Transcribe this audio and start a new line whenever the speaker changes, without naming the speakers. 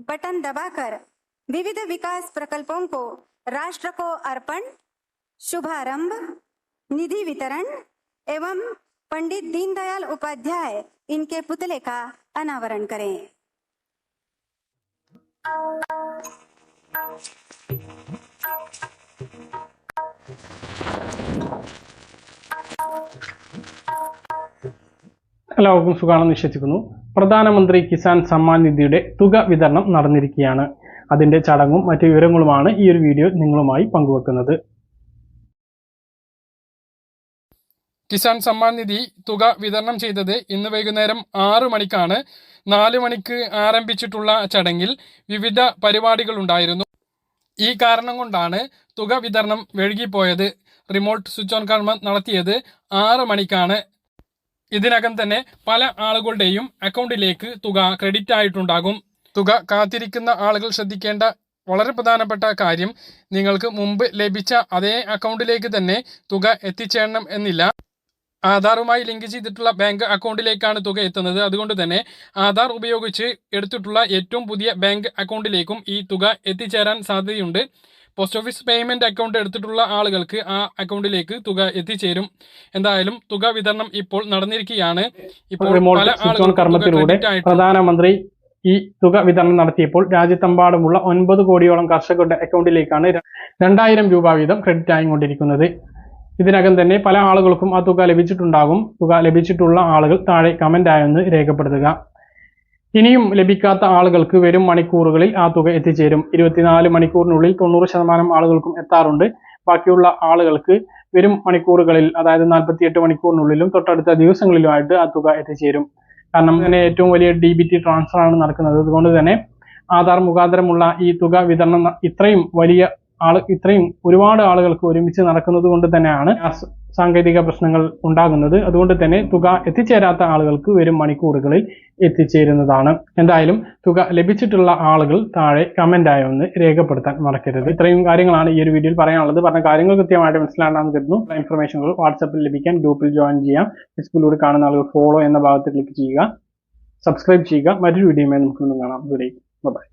Button दबाकर विविध विकास प्रकल्पों को राष्ट्र को अर्पण शुभारंभ निधि वितरण एवं पंडित दीनदयाल उपाध्याय इनके पुतले का अनावरण करें
എല്ലാവർക്കും സുഖാണെന്ന് വിശ്വസിക്കുന്നു പ്രധാനമന്ത്രി കിസാൻ സമ്മാൻ നിധിയുടെ തുക വിതരണം നടന്നിരിക്കുകയാണ്. അതിന്റെ ചടങ്ങും മറ്റു വിവരങ്ങളുമാണ് ഈ ഒരു വീഡിയോ നിങ്ങളുമായി പങ്കുവെക്കുന്നത്.
കിസാൻ സമ്മാൻ നിധി തുക വിതരണം ചെയ്തത് ഇന്ന് വൈകുന്നേരം ആറു മണിക്കാണ്. നാല് മണിക്ക് ആരംഭിച്ചിട്ടുള്ള ചടങ്ങിൽ വിവിധ പരിപാടികൾ ഉണ്ടായിരുന്നു. ഈ കാരണം കൊണ്ടാണ് തുക വിതരണം വഴുകിപ്പോയത് റിമോട്ട് സ്വിച്ച് ഓൺ കർമ്മം നടത്തിയത് ആറ് മണിക്കാണ്. ഇതിനകം തന്നെ പല ആളുകളുടെയും അക്കൗണ്ടിലേക്ക് തുക ക്രെഡിറ്റ് ആയിട്ടുണ്ടാകും. തുക കാത്തിരിക്കുന്ന ആളുകൾ ശ്രദ്ധിക്കേണ്ട വളരെ പ്രധാനപ്പെട്ട കാര്യം നിങ്ങൾക്ക് മുമ്പ് ലഭിച്ച അതേ അക്കൗണ്ടിലേക്ക് തന്നെ തുക എത്തിച്ചേരണം എന്നില്ല. ആധാറുമായി ലിങ്ക് ചെയ്തിട്ടുള്ള ബാങ്ക് അക്കൗണ്ടിലേക്കാണ് തുക എത്തുന്നത്. അതുകൊണ്ട് തന്നെ ആധാർ ഉപയോഗിച്ച് എടുത്തിട്ടുള്ള ഏറ്റവും പുതിയ ബാങ്ക് അക്കൗണ്ടിലേക്കും ഈ തുക എത്തിച്ചേരാൻ സാധ്യതയുണ്ട്. പോസ്റ്റ് ഓഫീസ് പേയ്മെന്റ് അക്കൗണ്ട് എടുത്തിട്ടുള്ള ആളുകൾക്ക് ആ അക്കൗണ്ടിലേക്ക് തുക എത്തിച്ചേരും. എന്തായാലും തുക വിതരണം ഇപ്പോൾ നടന്നിരിക്കുകയാണ്. ഇപ്പോൾ പല
കർമ്മത്തിലൂടെ പ്രധാനമന്ത്രി ഈ തുക വിതരണം നടത്തിയപ്പോൾ രാജ്യത്തെമ്പാടുമുള്ള ഒൻപത് കോടിയോളം കർഷകരുടെ അക്കൗണ്ടിലേക്കാണ് രണ്ടായിരം രൂപ വീതം ക്രെഡിറ്റ് ആയിക്കൊണ്ടിരിക്കുന്നത്. ഇതിനകം തന്നെ പല ആളുകൾക്കും ആ തുക ലഭിച്ചിട്ടുണ്ടാകും. തുക ലഭിച്ചിട്ടുള്ള ആളുകൾ താഴെ കമന്റ് ആയെന്ന് രേഖപ്പെടുത്തുക. ഇനിയും ലഭിക്കാത്ത ആളുകൾക്ക് വരും മണിക്കൂറുകളിൽ ആ തുക എത്തിച്ചേരും. ഇരുപത്തിനാല് മണിക്കൂറിനുള്ളിൽ തൊണ്ണൂറ് ശതമാനം ആളുകൾക്കും എത്താറുണ്ട്. ബാക്കിയുള്ള ആളുകൾക്ക് വരും മണിക്കൂറുകളിൽ അതായത് നാൽപ്പത്തിയെട്ട് മണിക്കൂറിനുള്ളിലും തൊട്ടടുത്ത ദിവസങ്ങളിലുമായിട്ട് ആ തുക എത്തിച്ചേരും. കാരണം ഇങ്ങനെ ഏറ്റവും വലിയ ഡി ബി ടി ട്രാൻസ്ഫർ ആണ് നടക്കുന്നത്. അതുകൊണ്ട് തന്നെ ആധാർ മുഖാന്തരമുള്ള ഈ തുക വിതരണം ഇത്രയും വലിയ ആൾ ഇത്രയും ഒരുപാട് ആളുകൾക്ക് ഒരുമിച്ച് നടക്കുന്നത് കൊണ്ട് തന്നെയാണ് സാങ്കേതിക പ്രശ്നങ്ങൾ ഉണ്ടാകുന്നത്. അതുകൊണ്ട് തന്നെ തുക എത്തിച്ചേരാത്ത ആളുകൾക്ക് വരും മണിക്കൂറുകളിൽ എത്തിച്ചേരുന്നതാണ്. എന്തായാലും തുക ലഭിച്ചിട്ടുള്ള ആളുകൾ താഴെ കമന്റ് ആയി ഒന്ന് രേഖപ്പെടുത്താൻ മറക്കരുത്. ഇത്രയും കാര്യങ്ങളാണ് ഈ ഒരു വീഡിയോയിൽ പറയാനുള്ളത്. പറഞ്ഞ കാര്യങ്ങൾ കൃത്യമായിട്ട് മനസ്സിലാണെന്ന് കരുതുന്നു. ഇൻഫർമേഷനുകൾ വാട്സപ്പിൽ ലഭിക്കാൻ ഗ്രൂപ്പിൽ ജോയിൻ ചെയ്യാം. ഫേസ്ബുക്കിലൂടെ കാണുന്ന ആളുകൾ ഫോളോ എന്ന ഭാഗത്ത് ക്ലിക്ക് ചെയ്യുക. സബ്സ്ക്രൈബ് ചെയ്യുക. മറ്റൊരു വീഡിയോയുമായി നമുക്ക് കാണാം. ബൈ